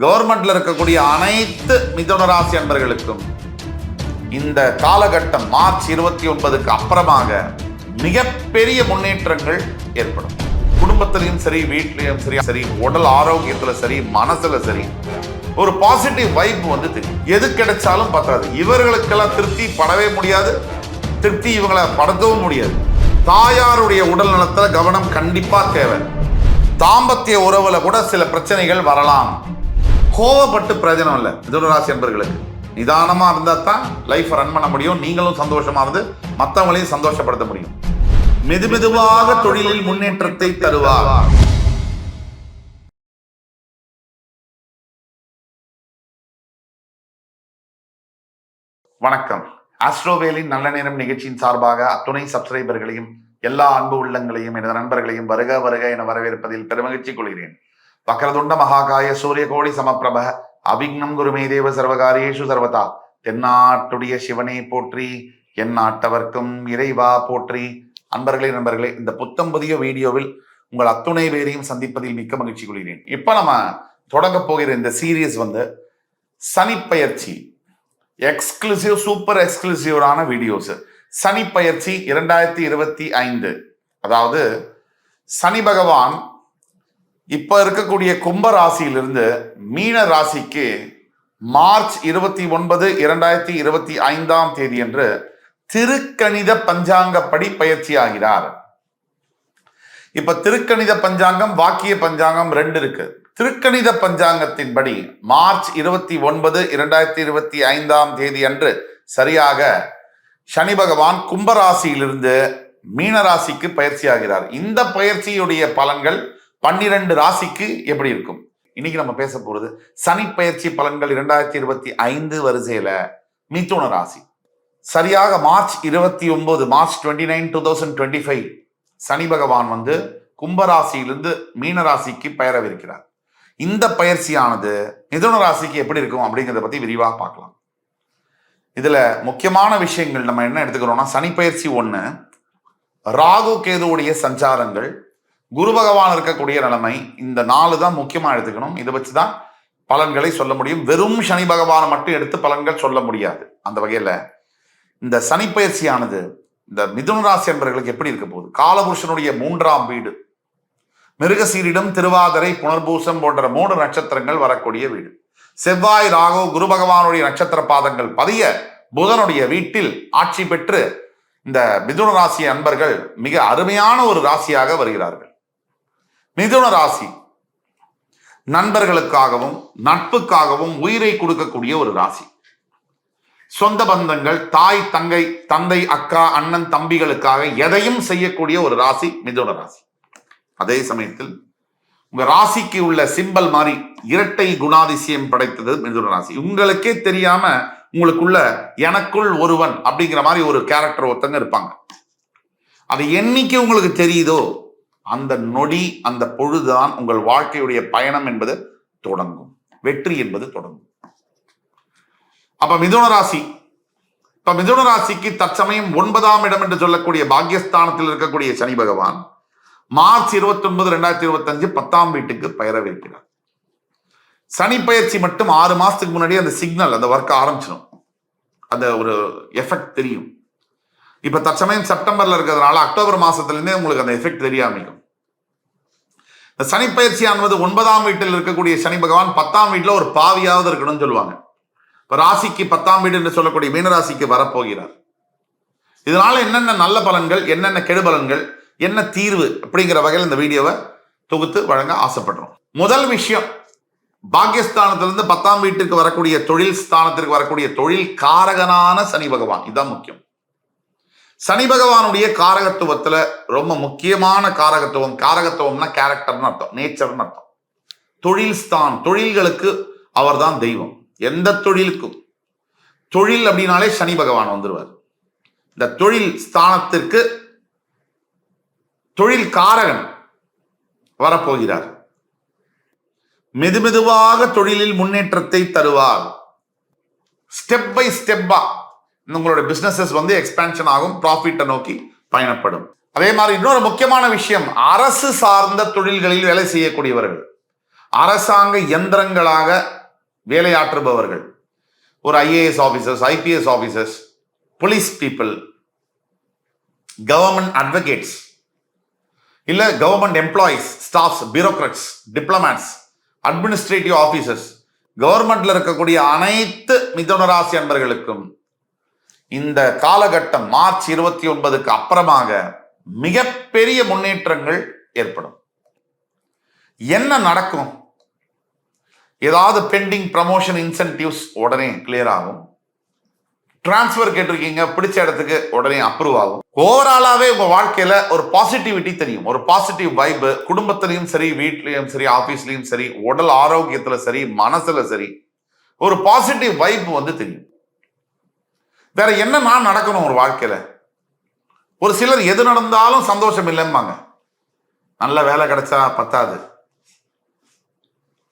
கவர்மெண்ட்ல இருக்கக்கூடிய அனைத்து மிதுன ராசி அன்பர்களுக்கும் இந்த காலகட்டம் மார்ச் இருபத்தி ஒன்பதுக்கு அப்புறமாக மிகப்பெரிய முன்னேற்றங்கள் ஏற்படும். குடும்பத்திலையும் சரி வீட்லையும் சரி சரி உடல் ஆரோக்கியத்துல சரி மனசுல சரி ஒரு பாசிட்டிவ் வைப் வந்து தெரியும். எது கிடைச்சாலும் பத்தாது. இவர்களுக்கெல்லாம் திருப்தி படவே முடியாது. திருப்தி இவங்களை படுத்தவும் முடியாது. தாயாருடைய உடல் நலத்துல கவனம் கண்டிப்பா தேவை. தாம்பத்திய உறவுல கூட சில பிரச்சனைகள் வரலாம். கோவப்பட்டு பிரயோஜனம் இல்லை. மிதுனராசி என்பர்களுக்கு நிதானமா இருந்தா தான் லைஃப் ரன் பண்ண முடியும். நீங்களும் சந்தோஷமா இருந்து மற்றவங்களையும் சந்தோஷப்படுத்த முடியும். மெது மெதுவாக தொழிலில் முன்னேற்றத்தை தருவார். வணக்கம். ஆஸ்ட்ரோவேலின் நல்ல நேரம் நிகழ்ச்சியின் சார்பாக அத்துணை சப்ஸ்கிரைபர்களையும் எல்லா அன்பு உள்ளங்களையும் எனது நண்பர்களையும் வருக வருக என வரவேற்பதில் பெருமகிழ்ச்சி கொள்கிறேன். வக்கரதுண்ட மகாகாய சூரிய கோடி சமப்பிரப அவிக்னம் குருமே தேவ சர்வகாரியேஷு சர்வதா. தென்னாட்டுடைய சிவனை போற்றி என் நாட்டவர்க்கும் இறைவா போற்றி. அன்பர்களே நண்பர்களே இந்த புத்தம் புதிய வீடியோவில் உங்கள் அத்துணை பேரையும் சந்திப்பதில் மிக்க மகிழ்ச்சி கொள்கிறேன். இப்போ நம்ம தொடங்க போகிற இந்த சீரியஸ் வந்து சனிப்பயிற்சி எக்ஸ்க்ளூசிவ் சூப்பர் எக்ஸ்க்ளூசிவான வீடியோஸ் சனிப்பயிற்சி இரண்டாயிரத்தி இருபத்தி ஐந்து. அதாவது சனி பகவான் இப்ப இருக்கக்கூடிய கும்ப ராசியிலிருந்து மீன ராசிக்கு மார்ச் இருபத்தி ஒன்பது இரண்டாயிரத்தி இருபத்தி ஐந்தாம் தேதி அன்று திருக்கணித பஞ்சாங்கப்படி பயிற்சி ஆகிறார். இப்ப திருக்கணித பஞ்சாங்கம் வாக்கிய பஞ்சாங்கம் ரெண்டு இருக்கு. திருக்கணித பஞ்சாங்கத்தின்படி மார்ச் இருபத்தி ஒன்பது இரண்டாயிரத்தி இருபத்தி ஐந்தாம் தேதி அன்று சரியாக சனி பகவான் கும்பராசியிலிருந்து மீனராசிக்கு பயிற்சி ஆகிறார். இந்த பயிற்சியுடைய பலன்கள் பன்னிரண்டு ராசிக்கு எப்படி இருக்கும்? இன்னைக்கு நம்ம பேச போறது சனி பயிற்சி பலன்கள் இரண்டாயிரத்தி இருபத்தி ஐந்து வரிசையில மிதுன ராசி. சரியாக மார்ச் இருபத்தி ஒன்பது March twenty nine two thousand twenty five Shani பகவான் வந்து கும்பராசியிலிருந்து மீன ராசிக்கு பெயரவிருக்கிறார். இந்த பயிற்சியானது மிதுன ராசிக்கு எப்படி இருக்கும் அப்படிங்கிறத பத்தி விரிவாக பார்க்கலாம். இதுல முக்கியமான விஷயங்கள் நம்ம என்ன எடுத்துக்கிறோம்னா சனி பயிற்சி ஒன்று ராகு கேதுவுடைய சஞ்சாரங்கள் குரு பகவான் இருக்கக்கூடிய நிலைமை இந்த நாலு தான் முக்கியமாக எடுத்துக்கணும். இதை வச்சு தான் பலன்களை சொல்ல முடியும். வெறும் சனி பகவானை மட்டும் எடுத்து பலன்கள் சொல்ல முடியாது. அந்த வகையில் இந்த சனி பயிற்சியானது இந்த மிதுன ராசி என்பவர்களுக்கு எப்படி இருக்க போகுது? காலபுருஷனுடைய மூன்றாம் வீடு. மிருகசீரிடம் திருவாதிரை புனர்பூசம் போன்ற மூன்று நட்சத்திரங்கள் வரக்கூடிய வீடு. செவ்வாய் ராகோ குரு பகவானுடைய நட்சத்திர பாதங்கள் பதிய புதனுடைய வீட்டில் ஆட்சி பெற்று இந்த மிதுன ராசி அன்பர்கள் மிக அருமையான ஒரு ராசியாக வருகிறார்கள். மிதுன ராசி. நண்பர்களுக்காகவும் நட்புக்காகவும் உயிரை கொடுக்கக்கூடிய ஒரு ராசி. சொந்த பந்தங்கள் தாய் தங்கை தந்தை அக்கா அண்ணன் தம்பிகளுக்காக எதையும் செய்யக்கூடிய ஒரு ராசி மிதுன ராசி. அதே சமயத்தில் உங்க ராசிக்கு உள்ள சிம்பல் மாதிரி இரட்டை குணாதிசயம் படைத்தது மிதுன ராசி. உங்களுக்கே தெரியாம உங்களுக்குள்ள எனக்குள் ஒருவன் அப்படிங்கிற மாதிரி ஒரு கேரக்டர் ஒருத்தங்க இருப்பாங்க. அது என்னைக்கு உங்களுக்கு தெரியுதோ அந்த நொடி அந்த பொழுதுதான் உங்கள் வாழ்க்கையுடைய பயணம் என்பது தொடங்கும். வெற்றி என்பது தொடங்கும். அப்ப மிதுன ராசி. இப்ப மிதுன ராசிக்கு தற்சமயம் ஒன்பதாம் இடம் என்று சொல்லக்கூடிய பாக்யஸ்தானத்தில் இருக்கக்கூடிய சனி பகவான் மார்ச் இருபத்தி ஒன்பது ரெண்டாயிரத்தி இருபத்தி அஞ்சு பத்தாம் வீட்டுக்கு பெயரவிருக்கிறார் சனி பயிற்சி மட்டும் ஆறு மாசத்துக்கு முன்னாடி அந்த சிக்னல் அந்த ஒர்க் ஆரம்பிச்சிடும் அந்த ஒரு எஃபெக்ட் தெரியும். இப்ப தற்சமயம் செப்டம்பர்ல இருக்கிறதுனால அக்டோபர் மாசத்துலேருந்தே உங்களுக்கு அந்த எஃபெக்ட் தெரிய ஆரம்பிக்கும் இந்த சனிப்பயிற்சி பயிற்சியானது ஒன்பதாம் வீட்டில் இருக்கக்கூடிய சனி பகவான் பத்தாம் வீட்டில் ஒரு பாவியாவது இருக்கணும்னு சொல்லுவாங்க. இப்ப ராசிக்கு பத்தாம் வீடு என்று சொல்லக்கூடிய மீனராசிக்கு வரப்போகிறார். இதனால என்னென்ன நல்ல பலன்கள் என்னென்ன கெடுபலன்கள் என்ன தீர்வு அப்படிங்கிற வகையில் இந்த வீடியோவை தொகுத்து வழங்க ஆசைப்படுறோம். முதல் விஷயம் பாக்கியஸ்தானத்திலிருந்து பத்தாம் வீட்டுக்கு வரக்கூடிய தொழில் ஸ்தானத்திற்கு வரக்கூடிய தொழில் காரகனான சனி பகவான். இதுதான் முக்கியம். சனி பகவானுடைய காரகத்துவத்துல ரொம்ப முக்கியமான காரகத்துவம். காரகத்துவம்னா கேரக்டர்னு அர்த்தம். நேச்சர்னு அர்த்தம். தொழில் ஸ்தான். தொழில்களுக்கு அவர்தான் தெய்வம். எந்த தொழிலுக்கும். தொழில் அப்படின்னாலே சனி பகவான் வந்துருவார். இந்த தொழில் ஸ்தானத்திற்கு தொழில் காரகன் வரப்போகிறார். மெதுமெதுவாக தொழிலில் முன்னேற்றத்தை தருவார். ஸ்டெப் பை ஸ்டெப்பா உங்களோட பிசினஸஸ் வந்து எக்ஸ்பேன்ஷன் ஆகும் ப்ராஃபிட்டை நோக்கி பயணப்படும். அதே மாதிரி இன்னொரு முக்கியமான விஷயம் அரசு சார்ந்த தொழில்களில் வேலை செய்யக்கூடியவர்கள். அரசாங்க இயந்திரங்களாக வேலையாற்றுபவர்கள். ஒரு IAS officers IPS officers police people government advocates இல்ல government employees staffs bureaucrats diplomats administrative officers கவர்மெண்ட்ல இருக்கக்கூடிய அனைத்து மிதுனராசி அன்பர்களுக்கும் இந்த காலகட்டம் மார்ச் இருபத்தி ஒன்பதுக்கு அப்புறமாக மிகப்பெரிய முன்னேற்றங்கள் ஏற்படும். என்ன நடக்கும்? ஏதாவது பெண்டிங் ப்ரமோஷன் இன்சென்டிவ்ஸ் உடனே கிளியர் ஆகும். டிரான்ஸ்ஃபர் கேட்டிருக்கீங்க பிடிச்ச இடத்துக்கு உடனே அப்ரூவ் ஆகும். ஓவராலாவே உங்க வாழ்க்கையில ஒரு பாசிட்டிவிட்டி தெரியும். ஒரு பாசிட்டிவ் வைப் குடும்பத்திலையும் சரி வீட்லயும் சரி ஆபீஸ்லயும் சரி உடல் ஆரோக்கியத்துல சரி மனசுல சரி ஒரு பாசிட்டிவ் வைப் வந்து தெரியும். வேற என்ன நான் நடக்கணும் ஒரு வாழ்க்கையில? ஒரு சிலர் எது நடந்தாலும் சந்தோஷம் இல்லைம்பாங்க. நல்ல வேலை கிடைச்சா பத்தாது.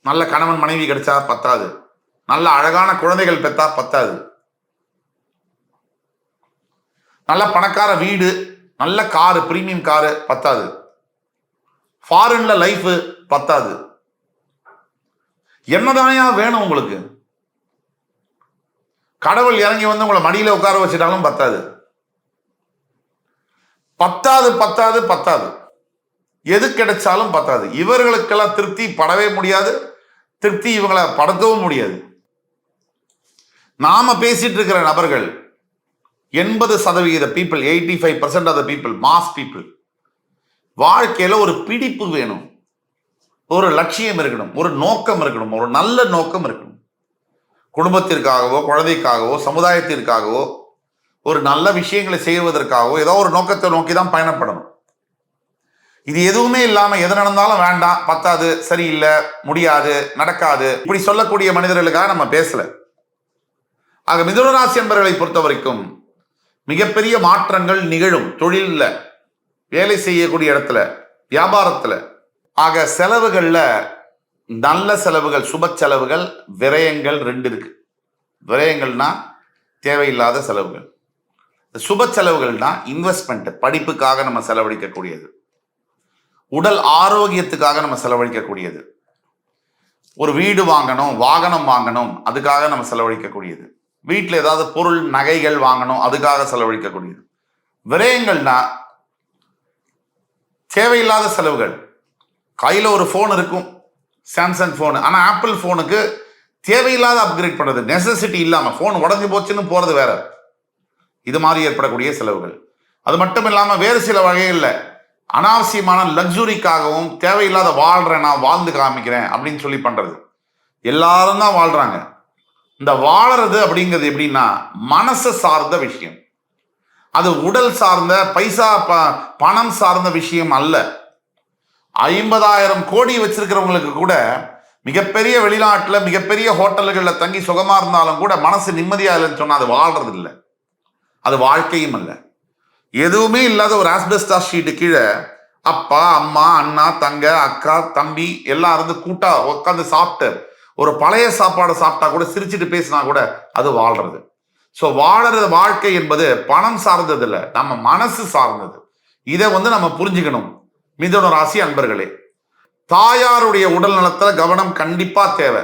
நல்ல கணவன் மனைவி கிடைச்சா பத்தாது. நல்ல அழகான குழந்தைகள் பெத்தா பத்தாது. நல்ல பணக்கார வீடு நல்ல காரு பிரீமியம் காரு பத்தாது. ஃபாரின்ல லைஃப் பத்தாது. என்னதானையா வேணும் உங்களுக்கு? கடவுள் இறங்கி வந்து உங்களை மடியில உட்கார வச்சிட்டாலும் பத்தாது. பத்தாது பத்தாது பத்தாது. எது கிடைச்சாலும் பத்தாது. இவர்களுக்கெல்லாம் திருப்தி படவே முடியாது. திருப்தி இவங்களை படுத்தவும் முடியாது. நாம பேசிட்டு இருக்கிற நபர்கள் எண்பது சதவிகித people eighty five percent of the people mass people வாழ்க்கையில் ஒரு பிடிப்பு வேணும். ஒரு லட்சியம் இருக்கணும். ஒரு நோக்கம் இருக்கணும். ஒரு நல்ல நோக்கம் இருக்கணும். குடும்பத்திற்காகவோ குழந்தைக்காகவோ சமுதாயத்திற்காகவோ ஒரு நல்ல விஷயங்களை செய்வதற்காகவோ ஏதோ ஒரு நோக்கத்தை நோக்கி தான் பயணப்படணும். இது எதுவுமே இல்லாம எது நடந்தாலும் வேண்டாம் பத்தாது சரியில்லை முடியாது நடக்காது. இப்படி சொல்லக்கூடிய மனிதர்களுக்காக நம்ம பேசல. ஆக மிதுனராசி என்பவர்களை பொறுத்த வரைக்கும் மிகப்பெரிய மாற்றங்கள் நிகழும் தொழிலில் வேலை செய்யக்கூடிய இடத்துல வியாபாரத்தில். ஆக செலவுகளில் நல்ல செலவுகள் சுப செலவுகள் விரயங்கள் ரெண்டு இருக்கு. விரயங்கள்னா தேவையில்லாத செலவுகள். சுப செலவுகள்னா இன்வெஸ்ட்மெண்ட் படிப்புக்காக நம்ம செலவழிக்கக்கூடியது. உடல் ஆரோக்கியத்துக்காக நம்ம செலவழிக்கக்கூடியது. ஒரு வீடு வாங்கணும் வாகனம் வாங்கணும் அதுக்காக நம்ம செலவழிக்கக்கூடியது. வீட்டில் ஏதாவது பொருள் நகைகள் வாங்கணும் அதுக்காக செலவழிக்கக்கூடியது. விரயங்கள்னா தேவையில்லாத செலவுகள். கையில் ஒரு ஃபோன் இருக்கும் சாம்சங் ஃபோனு ஆனால் ஆப்பிள் ஃபோனுக்கு தேவையில்லாத அப்கிரேட் பண்ணுறது நெசசிட்டி இல்லாமல் ஃபோன் உடஞ்சி போச்சுன்னு போகிறது வேற. இது மாதிரி ஏற்படக்கூடிய செலவுகள். அது மட்டும் இல்லாமல் வேறு சில வகைகளில் அனாவசியமான லக்ஸுரிக்காகவும் தேவையில்லாத வாழ்கிறேன் நான் வாழ்ந்து காமிக்கிறேன் அப்படின்னு சொல்லி பண்ணுறது எல்லாரும் தான் வாழ்கிறாங்க இந்த வாழறது அப்படிங்கிறது எப்படின்னா மனசை சார்ந்த விஷயம். அது உடல் சார்ந்த பைசா ப பணம் சார்ந்த விஷயம் அல்ல. ஐம்பதாயிரம் கோடி வச்சிருக்கிறவங்களுக்கு கூட மிகப்பெரிய வெளிநாட்டில் மிகப்பெரிய ஹோட்டல்களில் தங்கி சுகமா இருந்தாலும் கூட மனசு நிம்மதியா இல்லைன்னு சொன்னால் அது வாழ்றது இல்லை அது வாழ்க்கையும் அல்ல. எதுவுமே இல்லாத ஒரு ஆஸ்பெஸ்டா ஷீட்டு கீழே அப்பா அம்மா அண்ணா தங்க அக்கா தம்பி எல்லாம் இருந்து கூட்டா உட்காந்து சாப்பிட்டு ஒரு பழைய சாப்பாடை சாப்பிட்டா கூட சிரிச்சிட்டு பேசினா கூட அது வாழ்றது. ஸோ வாழறது வாழ்க்கை என்பது பணம் சார்ந்தது இல்லை நம்ம மனசு சார்ந்தது. இதை வந்து நம்ம புரிஞ்சுக்கணும். மிதுன ராசி அன்பர்களே தாயாருடைய உடல் நலத்துல கவனம் கண்டிப்பா தேவை.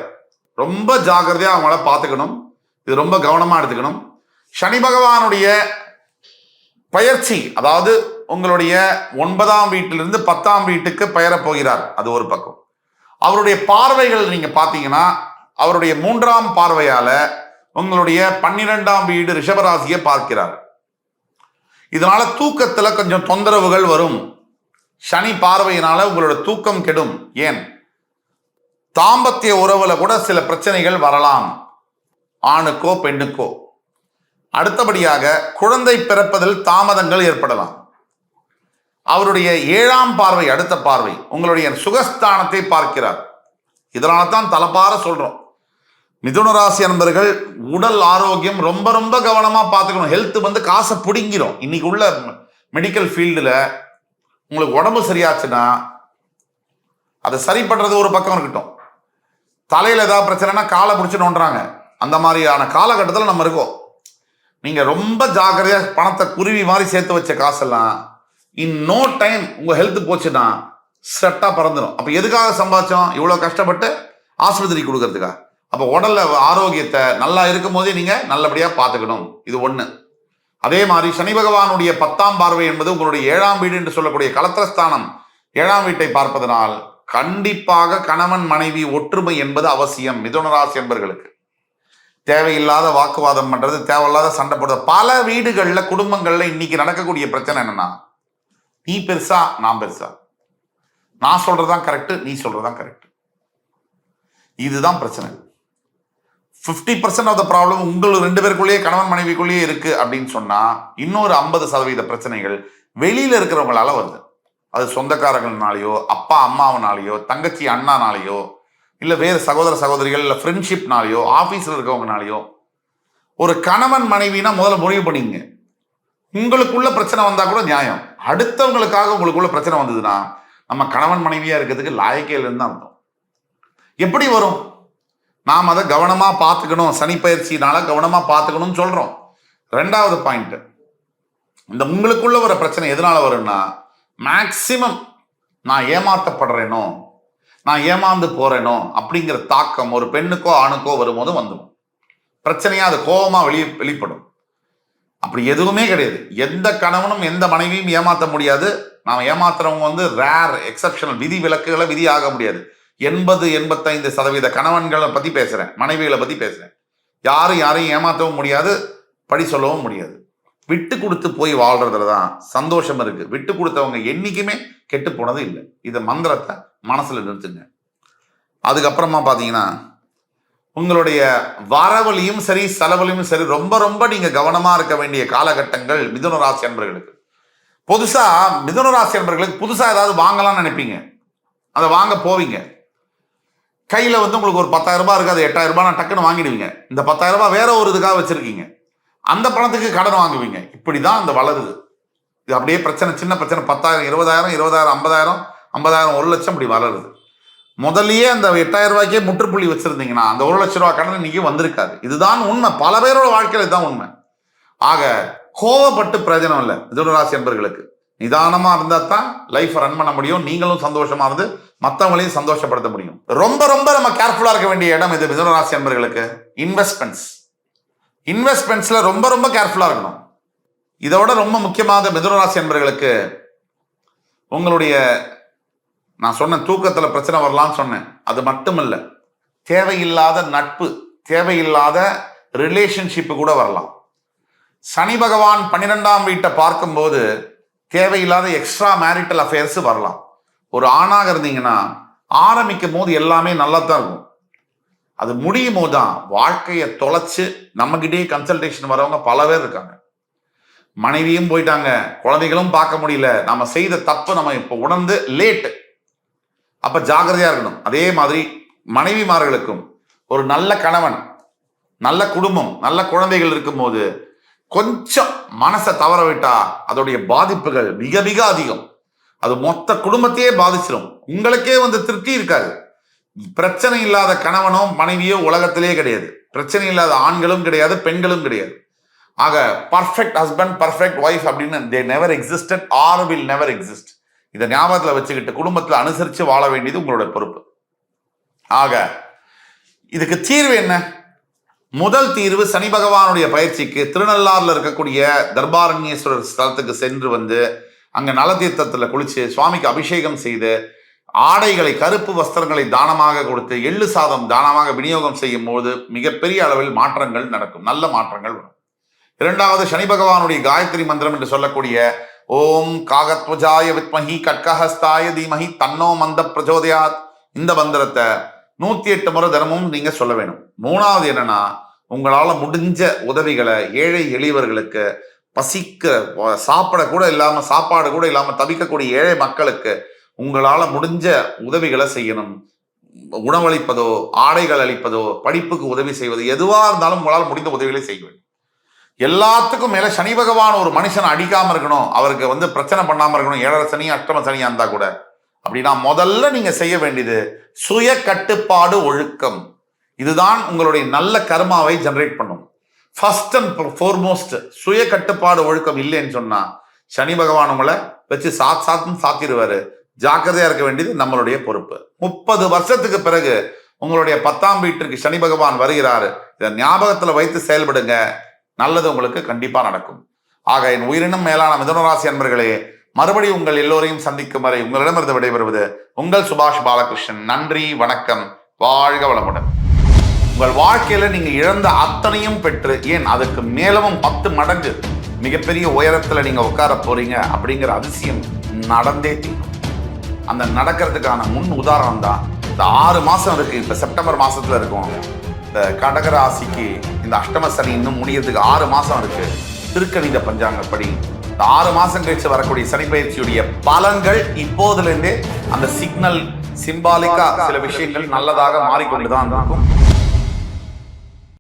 ரொம்ப ஜாகிரதையா அவங்கள பார்த்துக்கணும். இது ரொம்ப கவனமா எடுத்துக்கணும். சனி பகவானுடைய பயிற்சி அதாவது உங்களுடைய ஒன்பதாம் வீட்டிலிருந்து பத்தாம் வீட்டுக்கு பெயரப் போகிறார். அது ஒரு பக்கம். அவருடைய பார்வைகள் நீங்க பார்த்தீங்கன்னா அவருடைய மூன்றாம் பார்வையால உங்களுடைய பன்னிரெண்டாம் வீடு ரிஷபராசியை பார்க்கிறார். இதனால தூக்கத்துல கொஞ்சம் தொந்தரவுகள் வரும். சனி பார்வையினால உங்களோட தூக்கம் கெடும். ஏன்? தாம்பத்திய உறவுல கூட சில பிரச்சனைகள் வரலாம். ஆணுக்கோ பெண்ணுக்கோ. அடுத்தபடியாக குழந்தை பிறப்பதில் தாமதங்கள் ஏற்படலாம். அவருடைய ஏழாம் பார்வை அடுத்த பார்வை உங்களுடைய சுகஸ்தானத்தை பார்க்கிறார். இதனால தான் தலப்பார சொல்றோம். மிதுன ராசி அன்பர்கள் உடல் ஆரோக்கியம் ரொம்ப ரொம்ப கவனமாக பார்த்துக்கணும். ஹெல்த் வந்து காசை பிடிங்கிரும். இன்னைக்கு உள்ள மெடிக்கல் ஃபீல்டில் உங்களுக்கு உடம்பு சரியாச்சுன்னா அதை சரி பண்றது ஒரு பக்கம் இருக்கட்டும். தலையில் ஏதாவது பிரச்சனைனா காலை பிடிச்சி நோண்டுறாங்க. அந்த மாதிரியான காலகட்டத்தில் நம்ம இருக்கோம். நீங்கள் ரொம்ப ஜாக்கிரதையாக பணத்தை குருவி மாதிரி சேர்த்து வச்ச காசெல்லாம் இன் நோ டைம் உங்கள் ஹெல்த் போச்சுன்னா செட்டாக பறந்துடும் அப்போ எதுக்காக சம்பாதிச்சோம்? இவ்வளோ கஷ்டப்பட்டு ஆஸ்பத்திரி கொடுக்கறதுக்கா? அப்போ உடல்ல ஆரோக்கியத்தை நல்லா இருக்கும் போதே நீங்கள் நல்லபடியாக பார்த்துக்கணும். இது ஒன்று அதே மாதிரி சனி பகவானுடைய பத்தாம் பார்வை என்பது உங்களுடைய ஏழாம் வீடு என்று சொல்லக்கூடிய கலத்திரஸ்தானம் ஏழாம் வீட்டை பார்ப்பதனால் கண்டிப்பாக கணவன் மனைவி ஒற்றுமை என்பது அவசியம் மிதுன ராசி என்பர்களுக்கு. தேவையில்லாத வாக்குவாதம் பண்றது தேவையில்லாத சண்டை போடுறது. பல வீடுகள்ல குடும்பங்கள்ல இன்னைக்கு நடக்கக்கூடிய பிரச்சனை என்னன்னா நீ பெருசா நான் பெருசா. நான் சொல்றதுதான் கரெக்ட் நீ சொல்றதுதான் கரெக்ட் இதுதான் பிரச்சனை. 50% பர்சன்ட் ஆஃப் த ப்ராப்ளம் உங்கள் ரெண்டு பேருக்குள்ளேயே கணவன் மனைவிக்குள்ளேயே இருக்கு அப்படின்னு சொன்னா இன்னொரு ஐம்பது சதவீத பிரச்சனைகள் வெளியில இருக்கிறவங்களால வருது. அது சொந்தக்காரங்களாலேயோ அப்பா அம்மாவனாலேயோ தங்கச்சி அண்ணானாலேயோ இல்லை வேறு சகோதர சகோதரிகள் இல்லை ஃப்ரெண்ட்ஷிப்னாலேயோ ஆஃபீஸில் இருக்கவங்கனாலேயோ. ஒரு கணவன் மனைவினா முதல்ல முடிவு பண்ணிங்க. உங்களுக்குள்ள பிரச்சனை வந்தால் கூட நியாயம். அடுத்தவங்களுக்காக உங்களுக்குள்ள பிரச்சனை வந்ததுன்னா நம்ம கணவன் மனைவியாக இருக்கிறதுக்கு லாயக்கையிலேருந்து தான் அர்த்தம். எப்படி வரும்? நாம் அதை கவனமாக பார்த்துக்கணும். சனி பயிற்சினால கவனமாக பார்த்துக்கணும்னு சொல்கிறோம் ரெண்டாவது பாயிண்ட்டு இந்த உங்களுக்குள்ள வர பிரச்சனை எதனால வரும்னா மேக்சிமம் நான் ஏமாத்தப்படுறேனோ நான் ஏமாந்து போறேனோ அப்படிங்கிற தாக்கம் ஒரு பெண்ணுக்கோ ஆணுக்கோ வரும்போது வந்துடும். பிரச்சனையா அது கோபமா வெளியே வெளிப்படும். அப்படி எதுவுமே கிடையாது. எந்த கணவனும் எந்த மனைவியும் ஏமாத்த முடியாது. நாம் ஏமாத்துறவங்க வந்து ரேர் எக்ஸப்ஷனல் விதி விலக்குகளை விதி ஆக முடியாது. எண்பது எண்பத்தைந்து சதவீத கணவன்களை பத்தி பேசுறேன். மனைவிகளை பத்தி பேசுறேன். யாரும் யாரையும் ஏமாற்றவும் முடியாது படி சொல்லவும் முடியாது. விட்டு கொடுத்து போய் வாழ்றதுல தான் சந்தோஷம் இருக்கு. விட்டு கொடுத்தவங்க என்றைக்குமே கெட்டு போனது இல்லை. இந்த மந்திரத்தை மனசுல நிறுத்துங்க. அதுக்கப்புறமா பார்த்தீங்கன்னா உங்களுடைய வரவழியும் சரி செலவழியும் சரி ரொம்ப ரொம்ப நீங்க கவனமா இருக்க வேண்டிய காலகட்டங்கள் மிதுன ராசி அன்பர்களுக்கு. புதுசாக மிதுன ராசி அன்பர்களுக்கு புதுசா ஏதாவது வாங்கலாம்னு நினைப்பீங்க. அதை வாங்க போவீங்க. கையில் வந்து உங்களுக்கு ஒரு பத்தாயிரம் ரூபாய் இருக்கு எட்டாயிரம் ரூபாய் நான் டக்குன்னு வாங்கிடுவீங்க. இந்த பத்தாயிரம் ரூபாய் வேற ஒரு இதுக்காக வச்சிருக்கீங்க. அந்த பணத்துக்கு கடன் வாங்குவீங்க. இப்படிதான் அந்த வளருது. இது அப்படியே பிரச்சனை சின்ன பிரச்சனை. பத்தாயிரம் இருபதாயிரம் இருபதாயிரம் ஐம்பதாயிரம் ஐம்பதாயிரம் ஒரு லட்சம் இப்படி வளருது. முதல்லயே அந்த எட்டாயிரம் ரூபாய்க்கே முற்றுப்புள்ளி வச்சிருந்தீங்கன்னா அந்த ஒரு லட்ச ரூபாய் கடன் இன்னைக்கு வந்திருக்காது. இதுதான் உண்மை. பல பேரோட வாழ்க்கையில இதுதான் உண்மை. ஆக கோவப்பட்டு பிரயோஜனம் இல்லை. மிதுனராசி என்பர்களுக்கு நிதானமா இருந்தா தான் லைஃப் ரன் பண்ண முடியும். நீங்களும் சந்தோஷமா இருந்து மற்றவங்களையும் சந்தோஷப்படுத்த முடியும். ரொம்ப ரொம்ப நம்ம கேர்ஃபுல்லா இருக்க வேண்டிய இடம் இது மிதுனராசி என்பர்களுக்கு இன்வெஸ்ட்மெண்ட்ஸ் இன்வெஸ்ட்மெண்ட்ஸ்ல ரொம்ப ரொம்ப கேர்ஃபுல்லா இருக்கணும். இதோட ரொம்ப முக்கியமாக மிதுனராசி என்பர்களுக்கு உங்களுடைய நான் சொன்னேன் தூக்கத்துல பிரச்சனை வரலாம்னு சொன்னேன். அது மட்டும் இல்லை தேவையில்லாத நட்பு தேவையில்லாத ரிலேஷன்ஷிப்பு கூட வரலாம். சனி பகவான் பன்னிரெண்டாம் வீட்டை பார்க்கும்போது தேவையில்லாத எக்ஸ்ட்ரா மேரிட்டல் அஃபேர்ஸ் வரலாம். ஒரு ஆணாக இருந்தீங்கன்னா ஆரம்பிக்கும் போது எல்லாமே நல்லா தான் இருக்கும். அது முடியும் போது தான் வாழ்க்கையை தொலைச்சு நம்மகிட்டயே கன்சல்டேஷன் வரவங்க பல பேர் இருக்காங்க. மனைவியும் போயிட்டாங்க குழந்தைகளும் பார்க்க முடியல. நம்ம செய்த தப்பு நம்ம இப்போ உணர்ந்து லேட் அப்ப ஜாக்கிரதையா இருக்கணும். அதே மாதிரி மனைவிமார்களுக்கும் ஒரு நல்ல கணவன் நல்ல குடும்பம் நல்ல குழந்தைகள் இருக்கும்போது கொஞ்சம் மனசை தவற விட்டா அதோடைய பாதிப்புகள் மிக மிக அதிகம். அது மொத்த குடும்பத்தையே பாதிச்சிடும் உங்களுக்கே வந்து திருப்தி இருக்காது. பிரச்சனை இல்லாத கணவனோ மனைவியோ உலகத்திலே கிடையாது. பிரச்சனை இல்லாத ஆண்களும் கிடையாது பெண்களும் கிடையாது. ஆக பர்ஃபெக்ட் ஹஸ்பண்ட் பர்ஃபெக்ட் ஒய்ஃப் அப்படின்னு they never existed or will never exist இதை ஞாபகத்தில் வச்சுக்கிட்டு குடும்பத்தில் அனுசரித்து வாழ வேண்டியது உங்களோட பொறுப்பு. ஆக இதுக்கு தீர்வு என்ன? முதல் தீர்வு சனி பகவானுடைய பயிற்சிக்கு திருநள்ளாறுல இருக்கக்கூடிய தர்பாரண்யேஸ்வரர் ஸ்தலத்துக்கு சென்று வந்து அங்க நலதீர்த்தத்துல குளிச்சு சுவாமிக்கு அபிஷேகம் செய்து ஆடைகளை கருப்பு வஸ்திரங்களை தானமாக கொடுத்து எள்ளு சாதம் தானமாக விநியோகம் செய்யும் போது மிகப்பெரிய அளவில் மாற்றங்கள் நடக்கும். நல்ல மாற்றங்கள் வரும். இரண்டாவது சனி பகவானுடைய காயத்ரி மந்திரம் என்று சொல்லக்கூடிய ஓம் காகத்வஜாய வித்மஹி கட்கஹஸ்தாய தீமஹி தன்னோ மந்த பிரஜோதயாத் இந்த மந்திரத்தை நூத்தி எட்டு முறை தினமும் நீங்க சொல்ல வேணும். மூணாவது என்னன்னா உங்களால முடிஞ்ச உதவிகளை ஏழை எளியவர்களுக்கு பசிக்க சாப்பிட கூட இல்லாம சாப்பாடு கூட இல்லாம தவிக்கக்கூடிய ஏழை மக்களுக்கு உங்களால முடிஞ்ச உதவிகளை செய்யணும். உணவளிப்பதோ ஆடைகள் அளிப்பதோ படிப்புக்கு உதவி செய்வது எதுவா இருந்தாலும் உங்களால் முடிந்த உதவிகளை செய்ய வேண்டும். எல்லாத்துக்கும் மேல சனி பகவான் ஒரு மனுஷனை அடிக்காம இருக்கணும். அவருக்கு வந்து பிரச்சனை பண்ணாம இருக்கணும். ஏழரை சனி அஷ்டம சனியா இருந்தா கூட. அப்படின்னா முதல்ல நீங்க செய்ய வேண்டியது சுய கட்டுப்பாடு ஒழுக்கம். இதுதான் உங்களுடைய நல்ல கர்மாவை ஜெனரேட் பண்ணும். ஃபர்ஸ்ட் அண்ட் ஃபோர்மோஸ்ட் சுய கட்டுப்பாடு ஒழுக்கம் இல்லைன்னு சொன்னா சனி பகவான் உங்களை வச்சு சாத் சாத்தும் சாத்திடுவாரு. ஜாக்கிரதையா இருக்க வேண்டியது நம்மளுடைய பொறுப்பு. முப்பது வருஷத்துக்கு பிறகு உங்களுடைய பத்தாம் வீட்டிற்கு சனி பகவான் வருகிறாரு. இதை ஞாபகத்துல வைத்து செயல்படுங்க. நல்லது உங்களுக்கு கண்டிப்பா நடக்கும். ஆக என் உயிரினும் மேலான மிதனராசி அன்பர்களே மறுபடியும் உங்கள் எல்லோரையும் சந்திக்கும் வரை உங்களிடமிருந்து விடைபெறுவது உங்கள் சுபாஷ் பாலகிருஷ்ணன். நன்றி வணக்கம். வாழ்க வளமுடன். உங்கள் வாழ்க்கையில நீங்க இழந்த அத்தனையும் பெற்று ஏன் அதுக்கு மேலவும் பத்து மடங்கு மிகப்பெரிய உயரத்துல நீங்க உட்கார போறீங்க அப்படிங்கிற அதிசயம் நடந்தே தீரும். அந்த நடக்கிறதுக்கான முன் உதாரணம் தான் இந்த ஆறு மாசம் இருக்கு. இப்ப செப்டம்பர் மாசத்துல இருக்கும். இந்த கடகராசிக்கு இந்த அஷ்டம சனி இன்னும் முடியறதுக்கு ஆறு மாசம் இருக்கு. திருக்கணித பஞ்சாங்கப்படி இந்த ஆறு மாதம் கழிச்சு வரக்கூடிய சனிப்பயிற்சியுடைய பலன்கள் இப்போதுலேருந்தே அந்த சிக்னல் சிம்பாலிக்கா சில விஷயங்கள் நல்லதாக மாறிக்கொண்டுதான் இருக்கும்.